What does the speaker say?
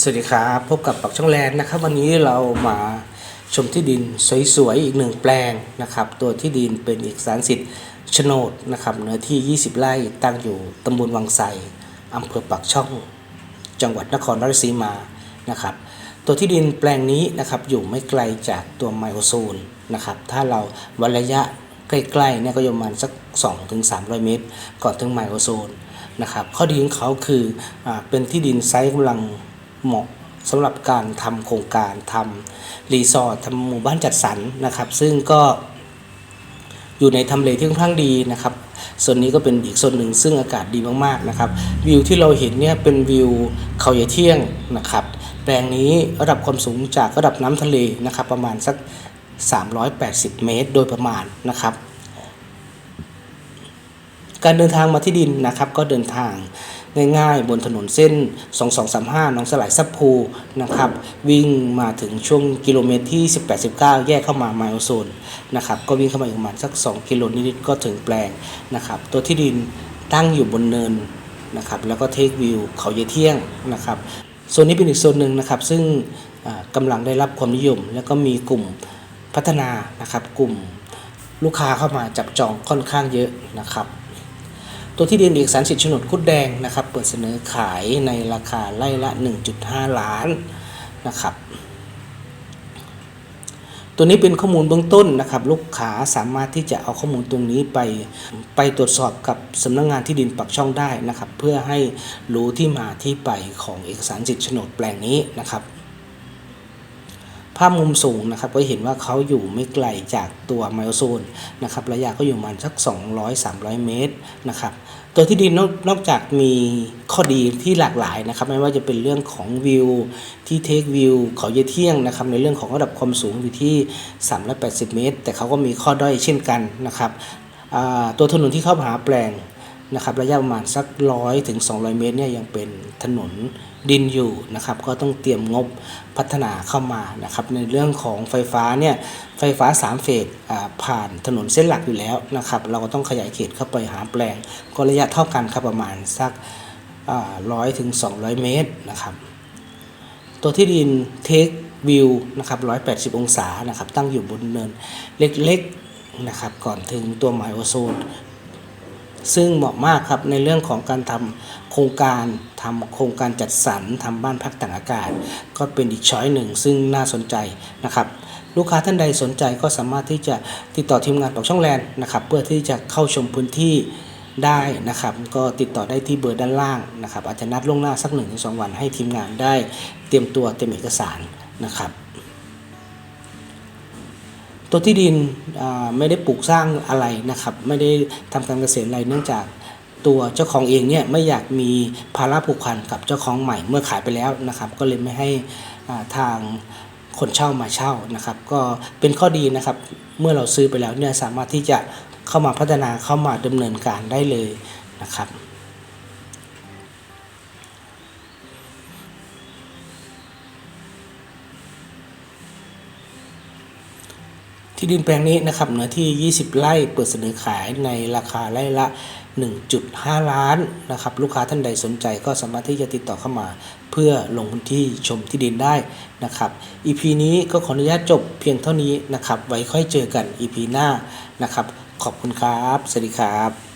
สวัสดีครับพบกับปักช่องแลนด์นะครับ วันนี้เรามาชมที่ดินสวยๆอีกหนึ่งแปลงนะครับ ตัวที่ดินเป็นเอกสารสิทธิ์โฉนดนะครับเนื้อที่ 20 ไร่ตั้งอยู่ตำบลวังไสอำเภอปักช่อง จังหวัดนครราชสีมานะครับ ตัวที่ดินแปลงนี้นะครับอยู่ไม่ไกลจากตัวไมโอโซนนะครับ ถ้าเราวัดระยะใกล้ๆเนี่ยก็อยู่ประมาณสัก 2-300 เมตร ก่อนถึงไมโอโซนนะครับ ข้อดีของเขาคืออเป็นที่ดินไซส์กำลัง เหมาะสำหรับการทำโครงการทำรีสอร์ททำหมู่บ้านจัดสรรนะครับ ซึ่งก็อยู่ในทำเลที่ค่อนข้างดีนะครับส่วนนี้ก็เป็นอีกส่วนหนึ่งซึ่งอากาศดีมากๆนะครับ วิวที่เราเห็นเนี่ยเป็นวิวเขาใหญ่เที่ยงนะครับแปลงนี้ระดับความสูงจากระดับน้ำทะเลนะครับ ประมาณสัก 380 เมตร โดยประมาณนะครับ การเดินทางมาที่ดินนะครับ ก็เดินทาง ง่ายๆ บนถนนเส้น 2235หนองสลายซับพูนะครับ วิ่งมาถึงช่วงกิโลเมตรที่ 18-19 แยกเข้ามาไมโอโซนนะครับ ก็วิ่งเข้ามาอีกประมาณสัก 2 กิโลนิดๆก็ถึงแปลงนะครับ ตัวที่ดินตั้งอยู่บนเนินนะครับ แล้วก็เทควิวเขาเยเที่ยงนะครับ โซนนี้เป็นอีกโซนหนึ่งนะครับ ซึ่งอ่ากำลังได้รับความนิยม แล้วก็มีกลุ่มพัฒนานะครับ กลุ่มลูกค้าเข้ามาจับจองค่อนข้างเยอะนะครับ ตัวที่ดินเอกสารสิทธิ์โฉนดคุดแดงนะครับ เปิดเสนอขายในราคาไร่ละ 1.5 ล้านนะครับ ตัวนี้เป็นข้อมูลเบื้องต้นนะครับ ลูกค้าสามารถที่จะเอาข้อมูลตรงนี้ไปไปตรวจสอบกับสำนักงงานที่ดินปักช่องได้นะครับ เพื่อให้รู้ที่มาที่ไปของเอกสารสิทธิ์โฉนดแปลงนี้นะครับ ภาพมุมสูงนะครับก็เห็นว่าเขาอยู่ไม่ไกลจากตัวไมโอโซนนะครับระยะก็อยู่ประมาณสัก 200-300 เมตรนะครับตัวที่ดินนอกจากมีข้อดีที่หลากหลายนะครับไม่ว่าจะเป็นเรื่องของวิวที่เทควิวเขาเยเที่ยงนะครับในเรื่องของระดับความสูงอยู่ที่ 380 เมตร แต่เขาก็มีข้อด้อยเช่นกันนะครับตัวถนนที่เข้ามาหาแปลง นะครับระยะประมาณสักร้อยถึง200 เมตรเนี่ยยังเป็นถนนดินอยู่นะครับก็ต้องเตรียมงบพัฒนาเข้ามานะครับในเรื่องของไฟฟ้าเนี่ยไฟฟ้า 3 เฟสผ่านถนนเส้นหลักอยู่แล้วนะครับเราก็ต้องขยายเขตเข้าไปหาแปลง ก็ระยะเท่ากันครับประมาณสักร้อยถึง200 เมตรนะครับตัวที่ดินเทควิวนะครับ180 องศานะครับตั้งอยู่บนเนินเล็กๆนะครับก่อนถึงตัวไมโอโซน ซึ่งเหมาะมากครับในเรื่องของการทำโครงการทำโครงการจัดสรรทำบ้านพักต่างอากาศ ก็เป็นอีกช้อยหนึ่ง ซึ่งน่าสนใจนะครับ ลูกค้าท่านใดสนใจก็สามารถที่จะติดต่อทีมงานปากช่องแลนด์นะครับ เพื่อที่จะเข้าชมพื้นที่ได้นะครับ ก็ติดต่อได้ที่เบอร์ด้านล่างนะครับ อาจจะนัดล่วงหน้าสักหนึ่งถึงสองวันให้ทีมงานได้ เตรียมตัวเตรียมเอกสารนะครับ ตัวที่ดินไม่ได้ปลูกสร้างอะไรนะครับ ไม่ได้ทำการเกษตรอะไรเนื่องจากตัวเจ้าของเองเนี่ยไม่อยากมีภาระผูกพันกับเจ้าของใหม่เมื่อขายไปแล้วนะครับ ก็เลยไม่ให้ทางคนเช่ามาเช่านะครับ ก็เป็นข้อดีนะครับ เมื่อเราซื้อไปแล้วเนี่ยสามารถที่จะเข้ามาพัฒนาเข้ามาดำเนินการได้เลยนะครับ ที่ดินแปลงนี้นะครับเนื้อที่ 20 ไร่เปิดเสนอขายในราคาไร่ละ 1.5 ล้านนะครับลูกค้าท่านใดสนใจก็สามารถที่จะติดต่อเข้ามา เพื่อลงพื้นที่ชมที่ดินได้นะครับ EP นี้ก็ขออนุญาตจบเพียงเท่านี้นะครับ ไว้ค่อยเจอกัน EP หน้านะครับ ขอบคุณครับ สวัสดีครับ